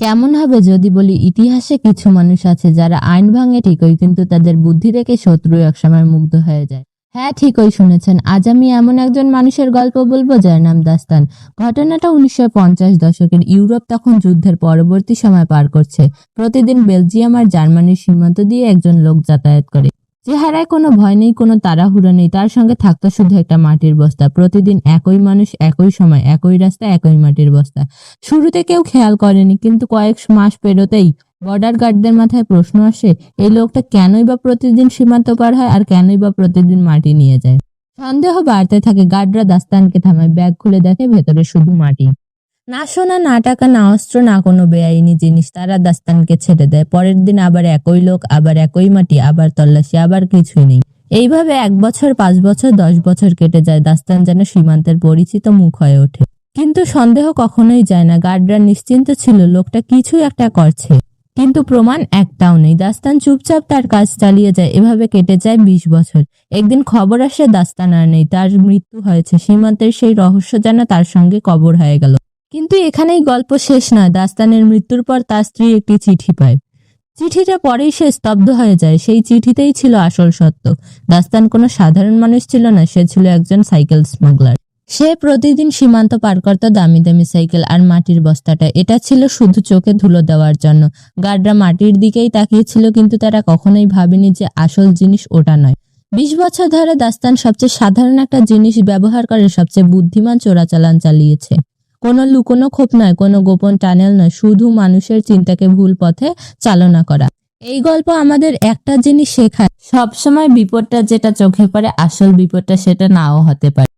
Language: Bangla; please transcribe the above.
কেমন হবে যদি বলি, ইতিহাসে কিছু মানুষ আছে যারা আইন ভাঙে ঠিকই, কিন্তু তাদের বুদ্ধি দেখে শত্রু একসময় মুগ্ধ হয়ে যায়। হ্যাঁ ঠিকই শুনেছেন। আজ আমি এমন একজন মানুষের গল্প বলব যার নাম দাস্তান। ঘটনাটা উনিশশো পঞ্চাশ দশকের ইউরোপ তখন যুদ্ধের পরবর্তী সময় পার করছে। প্রতিদিন বেলজিয়াম আর জার্মানির সীমান্ত দিয়ে একজন লোক যাতায়াত করে। চেহারায় কোনো ভয় নেই, কোনো তাড়াহুড়ো নেই। তার সঙ্গে থাকতো শুধু একটা মাটির বস্তা। প্রতিদিন একই মানুষ, একই সময়, একই রাস্তা, একই মাটির বস্তা। শুরুতে কেউ খেয়াল করেনি, কিন্তু কয়েক মাস পেরোতেই বর্ডার গার্ডদের মাথায় প্রশ্ন আসে, এই লোকটা কেনই বা প্রতিদিন সীমান্ত পার হয় আর কেনই বা প্রতিদিন মাটি নিয়ে যায়? সন্দেহ বাড়তে থাকে গার্ডরা দাস্তানকে থামায়, ব্যাগ খুলে দেখে ভেতরে শুধু মাটি। না সোনা না টাকা না অস্ত্র, না কোনো বেআইনি জিনিস, তারা দাস্তানকে ছেড়ে দেয়। পরের দিন আবার একই লোক, আবার একই মাটি, আবার তল্লাশি, আবার কিছুই নেই। এইভাবে এক বছর, পাঁচ বছর, দশ বছর কেটে যায়, দাস্তান যেন সীমান্তের পরিচিত মুখ হয়ে ওঠে। কিন্তু সন্দেহ কখনোই যায় না, গার্ডরা নিশ্চিন্ত ছিল লোকটা কিছু একটা করছে। কিন্তু প্রমাণ একটাও নেই, দাস্তান চুপচাপ তার কাজ চালিয়ে যায়, এভাবে কেটে যায় বিশ বছর। একদিন খবর আসে, দাস্তান আর নেই, তার মৃত্যু হয়েছে, সীমান্তের সেই রহস্য যেন তার সঙ্গে কবর হয়ে গেল। কিন্তু এখানেই গল্প শেষ নয়। দাস্তানের মৃত্যুর পর তার স্ত্রী একটি চিঠি পায়। চিঠিটা পরেই সে স্তব্ধ হয়ে যায়। সেই চিঠিতেই ছিল আসল সত্য। দাস্তান কোনো সাধারণ মানুষ ছিল না, সে ছিল একজন সাইকেল স্মাগলার। সে প্রতিদিন সীমান্ত পার করত দামি দামি সাইকেল আর মাটির বস্তাটা। এটা ছিল শুধু চোখে ধুলো দেওয়ার জন্য। গার্ডরা মাটির দিকেই তাকিয়েছিল, কিন্তু তারা কখনোই ভাবেনি যে আসল জিনিস ওটা নয়। বিশ বছর ধরে দাস্তান সবচেয়ে সাধারণ একটা জিনিস ব্যবহার করে, সবচেয়ে বুদ্ধিমান চোরাচালান চালিয়েছে। কোনো লুকোনো ক্ষোভ নয়, কোনো গোপন টানেল নয়, শুধু মানুষের চিন্তাকে ভুল পথে চালনা করা। এই গল্প আমাদের একটা জিনিস শেখায়, সবসময় বিপদটা যেটা চোখে পড়ে, আসল বিপদটা সেটা নাও হতে পারে।